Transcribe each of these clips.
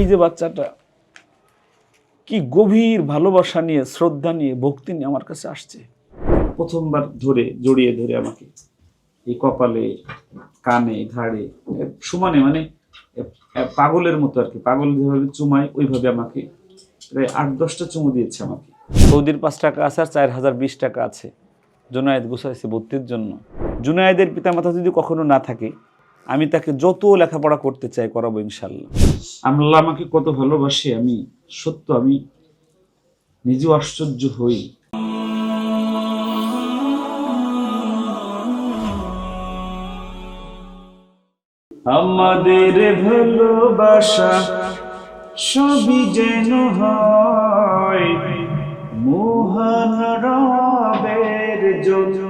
এই যে বাচ্চাটা কি গভীর ভালোবাসা নিয়ে শ্রদ্ধা নিয়ে ভক্তি নিয়ে আমার কাছে আসছে। প্রথমবার ধরে জড়িয়ে ধরে আমাকে এই কপালে কানে ঘাড়ে সমানে মানে পাগলের মতো আর কি পাগল যেভাবে চুমায় ওইভাবে আমাকে প্রায় আট দশটা চুমু দিয়েছে আমাকে। সৌদির পাঁচ টাকা আছে আর চার হাজার বিশ টাকা আছে। জুনায়েদ গুছাইছে ভর্তির জন্য। জুনায়েদের পিতামাতা যদি কখনো না থাকে আমি তাকে যত লেখাপড়া করতে চাই করাবো ইনশাল্লাহ। আল্লাহ আমাকে কত ভালোবাসে, আমি সত্য, আমি নিজেও আশ্চর্য হই। আমাদের ভালোবাসা সবই যেন হয়, মোহন রবের জন্য।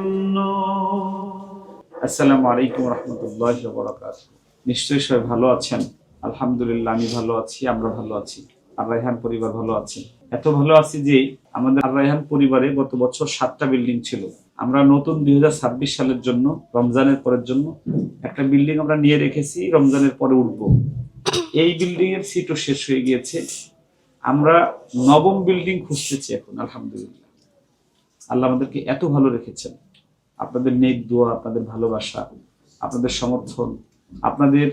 আসসালামু আলাইকুম রহমতুল্লাহ নিশ্চয়ই সবাই ভালো আছেন? আলহামদুলিল্লাহ, আমি ভালো আছি, আমরা ভালো আছি। আর রায়হান পরিবার ভালো আছে? এত ভালো আছি যে আমাদের আর রায়হান পরিবারে গত বছর সাতটা বিল্ডিং ছিল। আমরা নতুন দুই হাজার ছাব্বিশ সালের জন্য, রমজানের পরের জন্য একটা বিল্ডিং আমরা নিয়ে রেখেছি, রমজানের পরে উঠবো। এই বিল্ডিং এর সিটও শেষ হয়ে গিয়েছে। আমরা নবম বিল্ডিং খুঁজতেছি এখন, আলহামদুলিল্লাহ। আল্লাহ আমাদেরকে এত ভালো রেখেছেন। আপনাদের নেক দোয়া, আপনাদের ভালোবাসা, আপনাদের সমর্থন, আপনাদের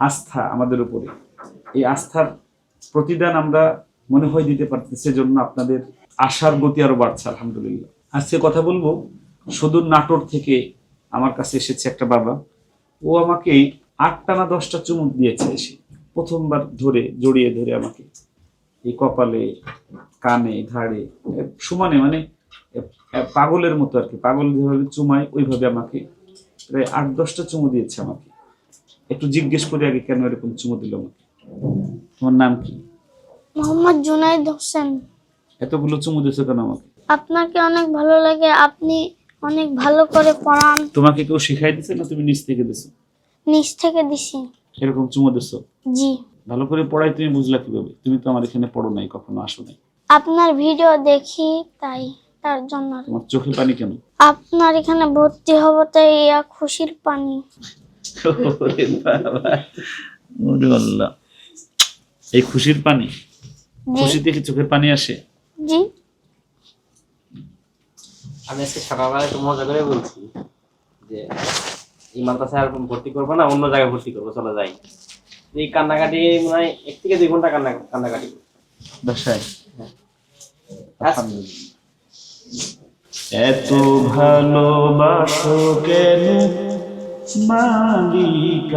আস্থা আমাদের উপরে। এই আস্থার প্রতিদান আমরা মনে হয় দিতে পারতেছি, সেজন্য আপনাদের আশার গতি আরও বাড়ছে, আলহামদুলিল্লাহ। আজকে কথা বলব সুদূর নাটোর থেকে আমার কাছে এসেছে একটা বাবা। ও আমাকে আটটা না দশটা চুমুক দিয়েছে এসে, প্রথমবার ধরে, জড়িয়ে ধরে আমাকে। এই কপালে, কানে, ঘাড়ে সমানে মানে পাগলের মতো আর কি। পাগল যেভাবে চুমায় ওইভাবে আমাকে প্রায় আট দশটা চুমু দিয়েছে আমাকে। একটু জিজ্ঞেস করি আগে কেন এরকম চুমু দিল আমাকে। তোমার নাম কি? মোহাম্মদ জুনাইদ হোসেন। এতগুলো চুমু দিয়েছ কেন আমাকে? আপনাকে অনেক ভালো লাগে আপনি অনেক ভালো করে পড়ান। তোমাকে কেউ শিখাই দিছে না তুমি নিচ থেকে দিছো? নিচ থেকে দিছি। এরকম চুমু দিছো? জি। ভালো করে পড়াই তুমি বুঝলা কীভাবে? তুমি তো আমার এখানে পড়ো নাই কখনো আসো নাই। আপনার ভিডিও দেখি তাই। তার জন্য তোমার চোখে পানি কেন? আপনার এখানে ভর্তি হব তাই ইয়া খুশির পানি। ওরে বাবা, ওরে আল্লাহ। এই খুশির পানি? খুশি থেকে চোখের পানি আসে? জি। আমি আজকে সকালবেলা একটু মজা করে বলছি যে এই মাদ্রাসায় আর ভর্তি করব না অন্য জায়গায় ভর্তি করব চলে যাই। এই কান্নাকাটি মনে হয় এক থেকে দুই ঘণ্টা কান্না কান্নাকাটি। বাসায়? আজ- এত ভালোবাসো কেন? মালিক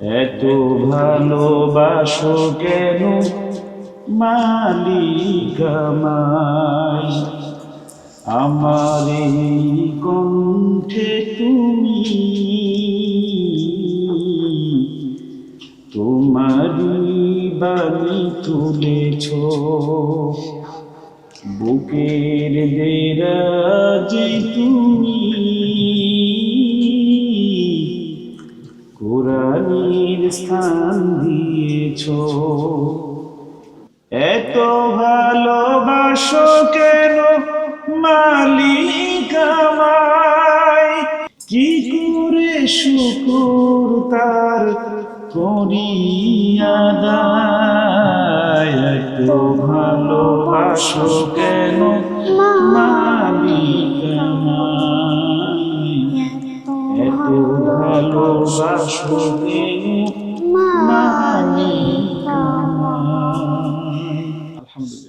এত ভালোবাসো কেন? মালিক আমার কণ্ঠে তুমি তোমারই বাণী তুলেছ বুকের দেরাজে তুমি কোরআনের স্থান দিয়েছ। এত ভালোবাসো কেন মালিক আমায়? কি করে শুকুর তার করিয়া দায় এত ভালোবাসো কেন? ভালোবাসো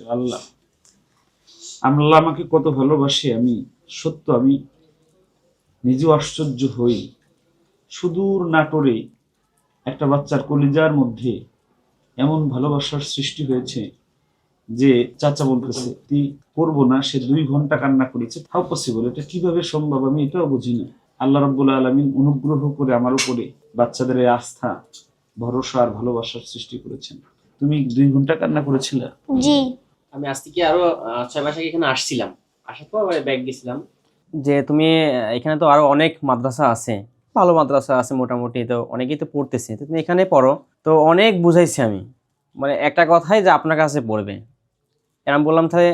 আল্লাহ আল্লাহ আমাকে কত ভালোবাসে, আমি সত্য, আমি নিজেও আশ্চর্য হই। সুদূর নাটোরে একটা বাচ্চার কলিজার মধ্যে এমন ভালোবাসার সৃষ্টি হয়েছে যে চাচা বলতেছে তুই করব না সে দুই ঘণ্টা কান্না করেছে হাউ পসিবল এটা কীভাবে সম্ভব? আমি এটাও বুঝি না। আল্লাহ রাব্বুল আলমিন অনুগ্রহ করে আমার উপরে বাচ্চাদের এই আস্থা ভরসা আর ভালোবাসার সৃষ্টি করেছেন। তুমি দুই ঘণ্টা কান্না করেছিলে? জি। আমি আজ থেকে আরও আহ, ছয় মাস আগে এখানে আসছিলাম। আসার পর ব্যাগ গেছিলাম। যে তুমি আহ, এখানে তো আরও অনেক মাদ্রাসা আছে। ভালো মাদ্রাসা আছে মোটামুটি তো অনেকেই তো পড়তেছে। তো তুমি এখানে পড়ো তো অনেক বুঝাইছি আমি। মানে একটা কথাই যে আপনার কাছে পড়বে। আর আমি বললাম তাহলে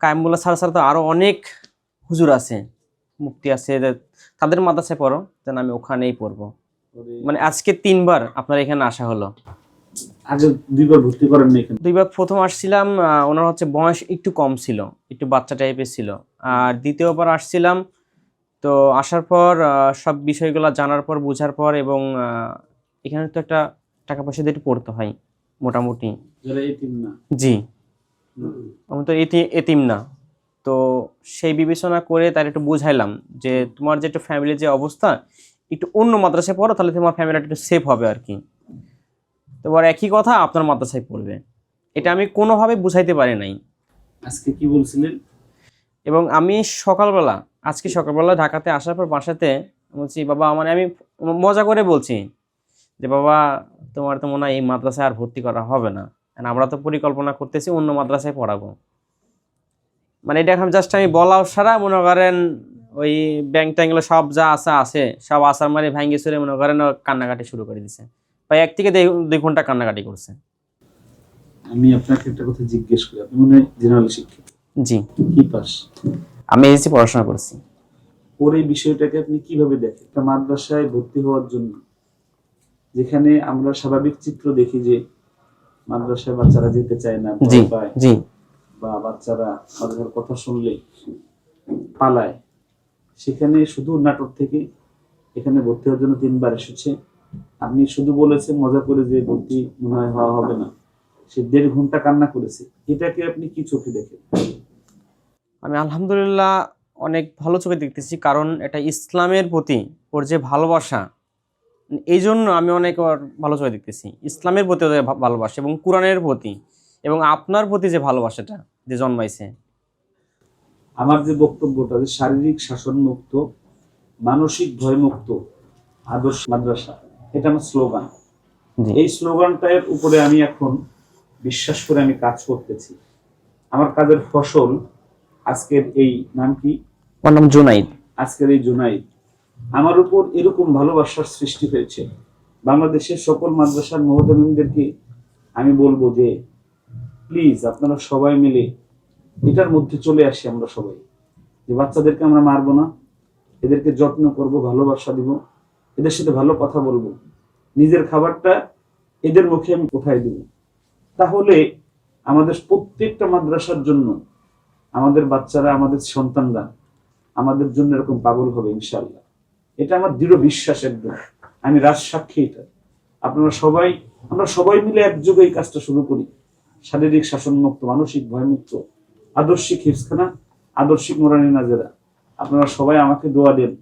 কায়েমবুল্লাহ ছাড়া ছাড়া তো আরও অনেক হুজুর আছে মুক্তি আছে তাদের মাদ্রাসায় পড়ো যেন আমি ওখানেই পড়ব। মানে আজকে তিনবার আপনার এখানে আসা হলো। আগে দুইবার ভর্তি করেন না এখানে? দুইবার প্রথম আসছিলাম ওনার হচ্ছে বয়স একটু কম ছিল একটু বাচ্চা টাইপের ছিল। আর দ্বিতীয়বার আসছিলাম তো আসার পর সব বিষয়গুলো জানার পর বোঝার পর এবং এখানে তো একটা টাকা পয়সা দিয়ে পড়তে হয় মোটামুটি। জি। আমি তো এতি এতিম না। তো সেই বিবেচনা করে তার একটু বুঝাইলাম যে তোমার যে একটু ফ্যামিলির যে অবস্থা একটু অন্য মাদ্রাসায় পড়ো তাহলে তোমার ফ্যামিলিটা একটু সেফ হবে আর কি। তো এবার একই কথা আপনার মাদ্রাসায় পড়বে। এটা আমি কোনোভাবে বুঝাইতে পারি নাই। আজকে কি বলছিলেন? এবং আমি সকালবেলা আজকে সকালবেলা ঢাকাতে আসার পর বাসাতে বলছি বাবা মানে আমি মজা করে বলছি যে বাবা তোমার তো মনে হয় এই মাদ্রাসায় আর ভর্তি করা হবে না। আমরা তো পরিকল্পনা করতেছি অন্য মাদ্রাসায় পড়াবো। মানে এটা এখন জাস্ট আমি বলাও সারা মনে করেন ওই ব্যাংক ট্যাঙ্গুলো সব যা আসা আছে সব আসার মারি ভাঙ্গি সুরে মনে করেন কান্নাকাটি শুরু করে দিছে। প্রায় এক থেকে দুই ঘণ্টা কান্নাকাটি করছে। আমি আপনাকে একটা কথা জিজ্ঞেস করি। আপনি মনে হয় জেনারেল শিক্ষিত? জি। কি পাস? আমি এসি পড়াশোনা করছি। ওর এই বিষয়টাকে আপনি কীভাবে দেখেন? একটা মাদ্রাসায় ভর্তি হওয়ার জন্য। যেখানে আমরা স্বাভাবিক চিত্র দেখি যে মাদ্রাসায় বাচ্চারা যেতে চায় না জি জি। বা বাচ্চারা মাদ্রাসার কথা শুনলে পালায়। সেখানে শুধু নাটক থেকে এখানে ভর্তি হওয়ার জন্য তিনবার এসেছে। আপনি শুধু বলেছেন মজা করে যে ভর্তি মনে হয় হওয়া হবে না। সে দেড় ঘণ্টা কান্না করেছে। এটাকে আপনি কি চোখে দেখেন? আমি আলহামদুলিল্লাহ অনেক ভালো চোখে দেখতেছি কারণ এটা ইসলামের প্রতি ওর যে ভালোবাসা এই জন্য আমি অনেক ভালো চোখে দেখতেছি। ইসলামের প্রতি ওদের ভালোবাসা এবং কোরআনের প্রতি এবং আপনার প্রতি যে ভালোবাসাটা যে জন্মাইছে। আমার যে বক্তব্যটা যে শারীরিক শাসন মুক্ত মানসিক ভয়মুক্ত আদর্শ মাদ্রাসা এটা আমার স্লোগান। এই স্লোগানটার উপরে আমি এখন বিশ্বাস করে আমি কাজ করতেছি। আমার কাজের ফসল আজকের এই নাম কি? নাম জুনাইদ। আজকের এই জুনাইদ। আমার উপর এরকম ভালোবাসার সৃষ্টি হয়েছে। বাংলাদেশের সকল মাদ্রাসার মহতামিমদেরকে আমি বলব যে প্লিজ আপনারা সবাই মিলে এটার মধ্যে চলে আসি আমরা সবাই। যে বাচ্চাদেরকে আমরা মারবো না এদেরকে যত্ন করব ভালোবাসা দিব এদের সাথে ভালো কথা বলব। নিজের খাবারটা এদের মুখে আমি কোথায় দিব? তাহলে আমাদের প্রত্যেকটা মাদ্রাসার জন্য আমাদের বাচ্চারা, আমাদের সন্তানরা আমাদের জন্য এরকম পাগল হবে ইনশাল্লাহ এটা আমার দৃঢ় বিশ্বাস একদম। আমি রাজ সাক্ষী এটা। আপনারা সবাই, আমরা সবাই মিলে একযোগে এই কাজটা শুরু করি। শারীরিক শাসনমুক্ত, মানসিক ভয়মুক্ত, আদর্শিক হিফসখানা আদর্শিক মোরানি নাজেরা। আপনারা সবাই আমাকে দোয়া দেন।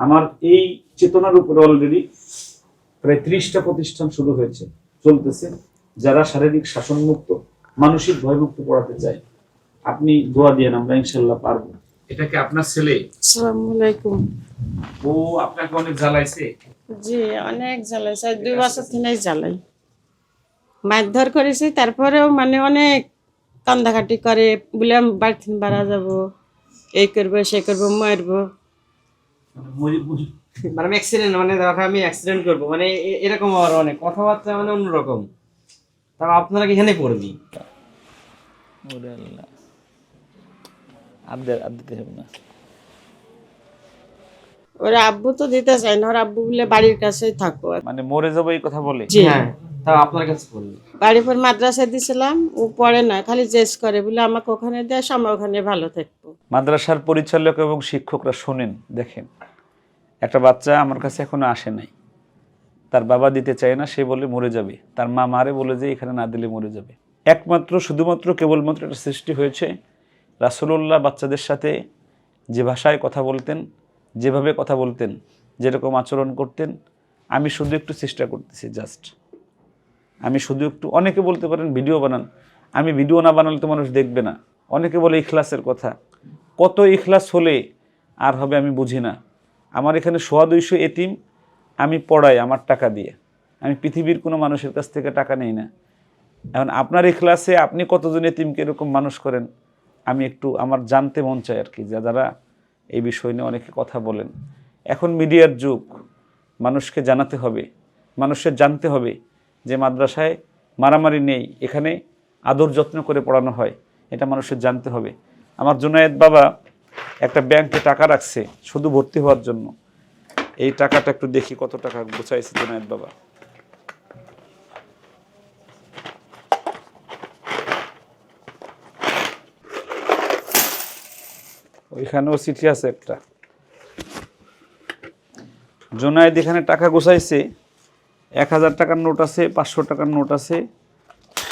আমার এই চেতনার উপরে অলরেডি প্রায় ত্রিশটা প্রতিষ্ঠান শুরু হয়েছে, চলতেছে, যারা শারীরিক শাসনমুক্ত, মানসিক ভয়মুক্ত পড়াতে চায়। আপনি দোয়া দিয়েন আমরা ইনশাল্লাহ পারব। এটা কি আপনার ছেলে? আসসালামু আলাইকুম। ও আপনাকে অনেক জ্বালাইছে? জি অনেক জ্বালাইছে। দুই বছর থেকেই জ্বালাই। মারধর করেছি তারপরেও মানে অনেক কান্দাকাটি করে বলে আমি বাড়ি থেকে বাড়া যাব এই করব সে করব মারবো। মানে মরি- মানে আমি অ্যাক্সিডেন্ট মানে দেখো আমি অ্যাক্সিডেন্ট করব। মানে এরকম আর অনেক। কথাবার্তা মানে অন্যরকম। তাও আপনারা কি এখানে পড়বি? ওরে আল্লাহ। আর দিতে হবে না। ওরা আব্বু তো দিতে চায় না ওর আব্বু বলে বাড়ির কাছেই থাকো। মানে মরে যাব এই কথা বলে? জি। হ্যাঁ তাও আপনার কাছে পড়বি বাড়ি পর মাদ্রাসায় দিছিলাম ও পড়ে না খালি জেস করে বলে আমাকে ওখানে দেয় সময় ওখানে ভালো থাকব। মাদ্রাসার পরিচালক এবং শিক্ষকরা শোনেন দেখেন। একটা বাচ্চা আমার কাছে এখনও আসে নাই। তার বাবা দিতে চায় না সে বলে মরে যাবে। তার মা মারে বলে যে এখানে না দিলে মরে যাবে। একমাত্র শুধুমাত্র কেবলমাত্র একটা সৃষ্টি হয়েছে রাসুলুল্লাহ বাচ্চাদের সাথে যে ভাষায় কথা বলতেন, যেভাবে কথা বলতেন, যেরকম আচরণ করতেন, আমি শুধু একটু চেষ্টা করতেছি জাস্ট। আমি শুধু একটু, অনেকে বলতে পারেন ভিডিও বানান। আমি ভিডিও না বানালে তো মানুষ দেখবে না। অনেকে বলে ইখলাসের কথা। কত ইখলাস হলে আর হবে আমি বুঝি না। আমার এখানে সোয়া দুইশো এতিম, আমি পড়াই আমার টাকা দিয়ে। আমি পৃথিবীর কোনো মানুষের কাছ থেকে টাকা নেই না। এখন আপনার ইখলাসে আপনি কতজন এতিমকে এরকম মানুষ করেন? আমি একটু আমার জানতে মন চাই আর কি, যা যারা এই বিষয় নিয়ে অনেকে কথা বলেন। এখন মিডিয়ার যুগ, মানুষকে জানাতে হবে, মানুষের জানতে হবে যে মাদ্রাসায় মারামারি নেই, এখানে আদর যত্ন করে পড়ানো হয়, এটা মানুষের জানতে হবে। আমার জুনায়েদ বাবা একটা ব্যাংকে টাকা রাখছে, শুধু ভর্তি হওয়ার জন্য। এই টাকাটা একটু দেখি কত টাকা গুছাইছে জুনায়েদ বাবা। ওইখানেও চিঠি আছে একটা। জোনায়েদ এখানে টাকা গোছাইছে এক হাজার টাকার নোট আছে পাঁচশো টাকার নোট আছে।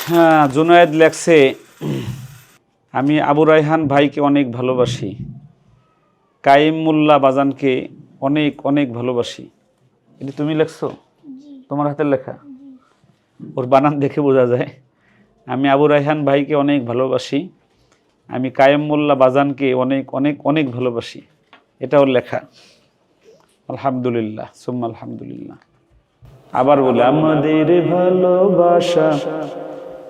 হ্যাঁ জোনায়েদ লেখছে আমি আবু রায়হান ভাইকে অনেক ভালোবাসি। কাইম মোল্লা বাজানকে অনেক অনেক ভালোবাসি। এটা তুমি লেখছো? তোমার হাতের লেখা? ওর বানান দেখে বোঝা যায়। আমি আবু রায়হান ভাইকে অনেক ভালোবাসি। আমি কায়েম মোল্লা বাজানকে অনেক অনেক অনেক ভালোবাসি। এটা ওর লেখা। আলহামদুলিল্লাহ, সুম্মা আলহামদুলিল্লাহ। আবার বলে, আমাদের ভালোবাসা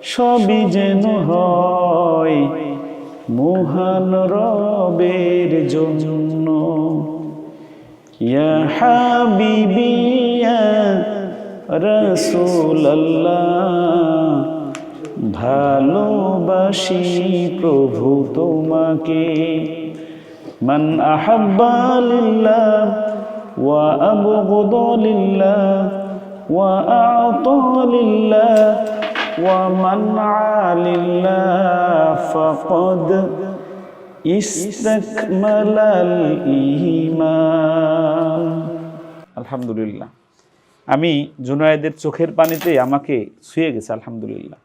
সবই যেন হয় মহান রবের জন্য। ইয়া হাবিবি রাসূলুল্লাহ। ভালোবাসি প্রভু তোমাকে। মান ওয়া ওয়া ওয়া ফাকাদ আলহামদুলিল্লাহ। আমি জুনায়েদের চোখের পানিতে আমাকে ছুঁয়ে গেছে, আলহামদুলিল্লাহ।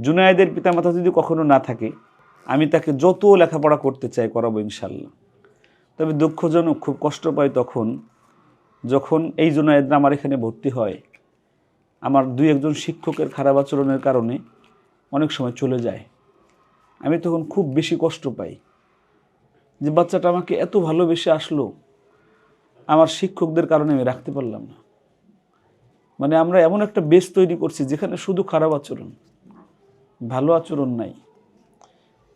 জুনায়েদের পিতামাতা যদি কখনো না থাকে, আমি তাকে যত লেখাপড়া করতে চাই করাবো ইনশাল্লাহ। তবে দুঃখজনক, খুব কষ্ট পাই তখন, যখন এই জুনায়েদরা আমার এখানে ভর্তি হয়, আমার দুই একজন শিক্ষকের খারাপ আচরণের কারণে অনেক সময় চলে যায়। আমি তখন খুব বেশি কষ্ট পাই যে বাচ্চাটা আমাকে এত ভালোবেসে আসলো, আমার শিক্ষকদের কারণে আমি রাখতে পারলাম না। মানে আমরা এমন একটা বেস তৈরি করছি যেখানে শুধু খারাপ আচরণ। ভালো আচরণ নাই।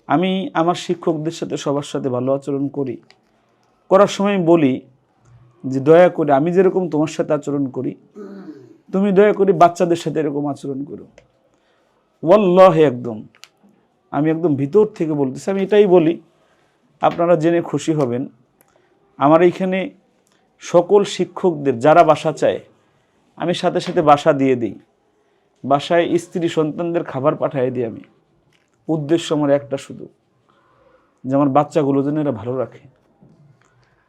আমি আমার শিক্ষকদের সাথে সবার সাথে ভালো আচরণ করি। করার সময় বলি যে, দয়া করে আমি যেরকম তোমার সাথে আচরণ করি, তুমি দয়া করে বাচ্চাদের সাথে এরকম আচরণ করো। ওয়াল্লাহে একদম। আমি একদম ভিতর থেকে বলতেছি। আমি এটাই বলি, আপনারা জেনে খুশি হবেন, আমার এইখানে সকল শিক্ষকদের, যারা বাসা চায়, আমি সাথে সাথে বাসা দিয়ে দিই। বাসায় স্ত্রী সন্তানদের খাবার পাঠিয়ে দিই আমি। উদ্দেশ্য আমার একটা শুধু, যে আমার বাচ্চাগুলো যেন এরা ভালো রাখে।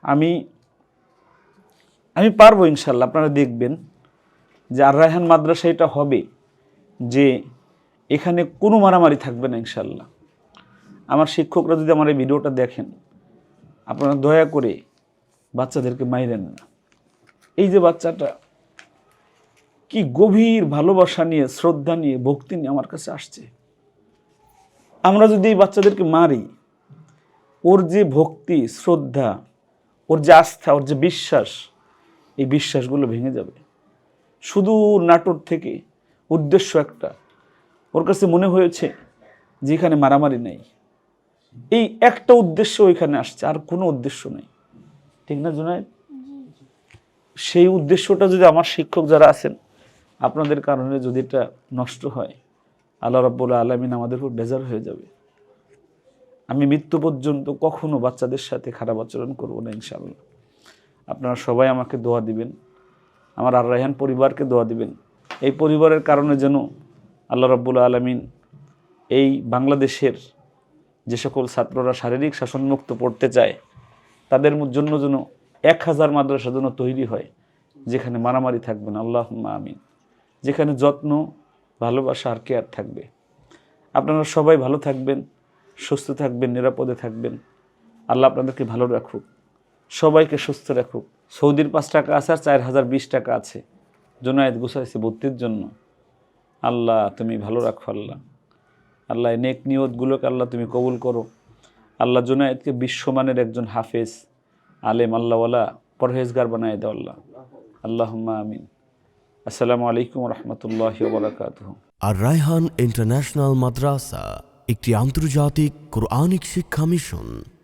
আমি আমি পারব ইনশাল্লাহ আপনারা দেখবেন যে আর রায়হান মাদ্রাসা এটা হবে যে এখানে কোনো মারামারি থাকবে না ইনশাল্লাহ আমার শিক্ষকরা যদি আমার এই ভিডিওটা দেখেন, আপনারা দয়া করে বাচ্চাদেরকে মাইরেন না। এই যে বাচ্চাটা কি গভীর ভালোবাসা নিয়ে শ্রদ্ধা নিয়ে ভক্তি নিয়ে আমার কাছে আসছে। আমরা যদি এই বাচ্চাদেরকে মারি ওর যে ভক্তি শ্রদ্ধা ওর যে আস্থা ওর যে বিশ্বাস এই বিশ্বাসগুলো ভেঙে যাবে। শুধু নাটোর থেকে উদ্দেশ্য একটা। ওর কাছে মনে হয়েছে যে এখানে মারামারি নেই। এই একটা উদ্দেশ্য ওইখানে আসছে আর কোনো উদ্দেশ্য নেই। ঠিক না জুনায়দ? সেই উদ্দেশ্যটা যদি আমার শিক্ষক যারা আছেন আপনাদের কারণে যদি এটা নষ্ট হয়, আল্লাহ রাব্বুল আলমিন আমাদের উপর বেজার হয়ে যাবে। আমি মৃত্যু পর্যন্ত কখনো বাচ্চাদের সাথে খারাপ আচরণ করব না ইনশাল্লাহ আপনারা সবাই আমাকে দোয়া দিবেন, আমার আর রায়হান পরিবারকে দোয়া দিবেন। এই পরিবারের কারণে যেন আল্লাহ রাব্বুল আলমিন এই বাংলাদেশের যে সকল ছাত্ররা শারীরিক শাসনমুক্ত পড়তে চায়, তাদের জন্য যেন এক হাজার মাদ্রাসা যেন তৈরি হয়, যেখানে মারামারি থাকবে না। আল্লাহ আমিন। যেখানে যত্ন, ভালোবাসা আর কেয়ার থাকবে। আপনারা সবাই ভালো থাকবেন, সুস্থ থাকবেন, নিরাপদে থাকবেন। আল্লাহ আপনাদেরকে ভালো রাখুক, সবাইকে সুস্থ রাখুক। সৌদির পাঁচ টাকা আছে আর চার হাজার বিশ টাকা আছে। জোনায়েত গুছাইছে ভর্তির জন্য। আল্লাহ তুমি ভালো রাখো আল্লাহ। আল্লাহ নেক নিয়তগুলোকে আল্লাহ তুমি কবুল করো। আল্লাহ জুনায়েদকে বিশ্বমানের একজন হাফেজ, আলেম, আল্লাহওয়ালা, পরহেজগার বানায় দাও আল্লাহ। আল্লাহ আমিন। আসসালামু আলাইকুম আর রায়হান ইন্টারন্যাশনাল মাদ্রাসা একটি আন্তর্জাতিক কোরআনিক শিক্ষা মিশন।